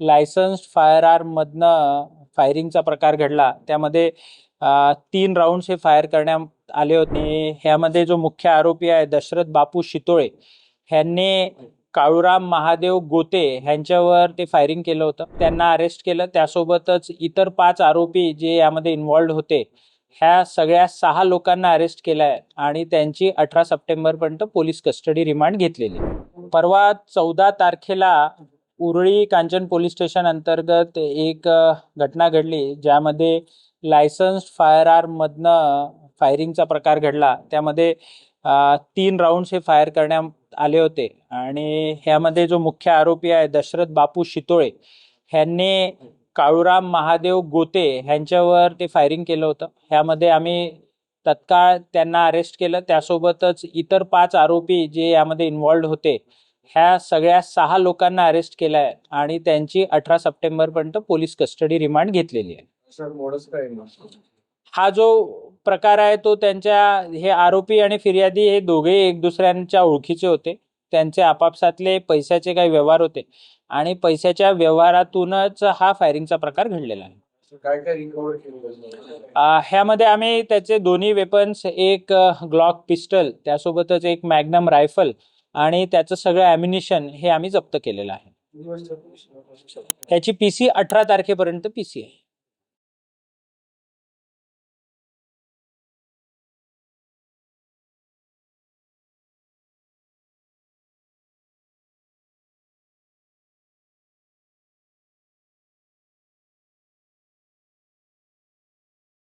लायसन्स्ड fire आर्ममधनं फायरिंगचा प्रकार घडला. त्यामध्ये तीन राऊंड हे फायर करण्यात आले होते. ह्यामध्ये जो मुख्य आरोपी आहे दशरथ बापू शितोळे ह्यांनी काळूराम महादेव गोते ह्यांच्यावर ते फायरिंग केलं होतं. त्यांना अरेस्ट केलं. त्यासोबतच इतर पाच आरोपी जे यामध्ये इन्व्हॉल्ड होते ह्या सगळ्या सहा लोकांना अरेस्ट केलाय आणि त्यांची अठरा सप्टेंबरपर्यंत पोलीस कस्टडी रिमांड घेतलेली. परवा चौदा तारखेला उरळी कांचन पोलीस स्टेशन अंतर्गत एक घटना घडली ज्यामध्ये लायसन्स्ड फायर आर्ममधनं फायरिंगचा प्रकार घडला. त्यामध्ये तीन राऊंड्स हे फायर करण्यात आले होते आणि ह्यामध्ये जो मुख्य आरोपी आहे दशरथ बापू शितोळे ह्यांनी काळूराम महादेव गोते ह्यांच्यावर ते फायरिंग केलं होतं. ह्यामध्ये आम्ही तत्काळ त्यांना अरेस्ट केलं. त्यासोबतच इतर पाच आरोपी जे यामध्ये इन्व्हॉल्ड होते ह्या सगळ्या सहा लोकांना अरेस्ट केलं आहे आणि त्यांची अठरा सप्टेंबरपर्यंत पोलीस कस्टडी रिमांड घेतलेली आहे. हा जो प्रकार आहे तो त्यांच्या हे आरोपी आणि फिर्यादी हे दोघे एक दुसऱ्यांच्या ओळखीचे होते. त्यांचे आपापसातले पैशाचे काही व्यवहार होते आणि पैशाच्या व्यवहारातूनच हा फायरिंगचा प्रकार घडलेला आहे. ह्यामध्ये आम्ही त्याचे दोन्ही वेपन्स एक ग्लॉक पिस्टल त्यासोबतच एक मॅग्नम रायफल आणि त्याचं सगळं ॲम्युनिशन हे आम्ही जप्त केलेलं आहे. त्याची पी सी अठरा तारखेपर्यंत पी सी आहे.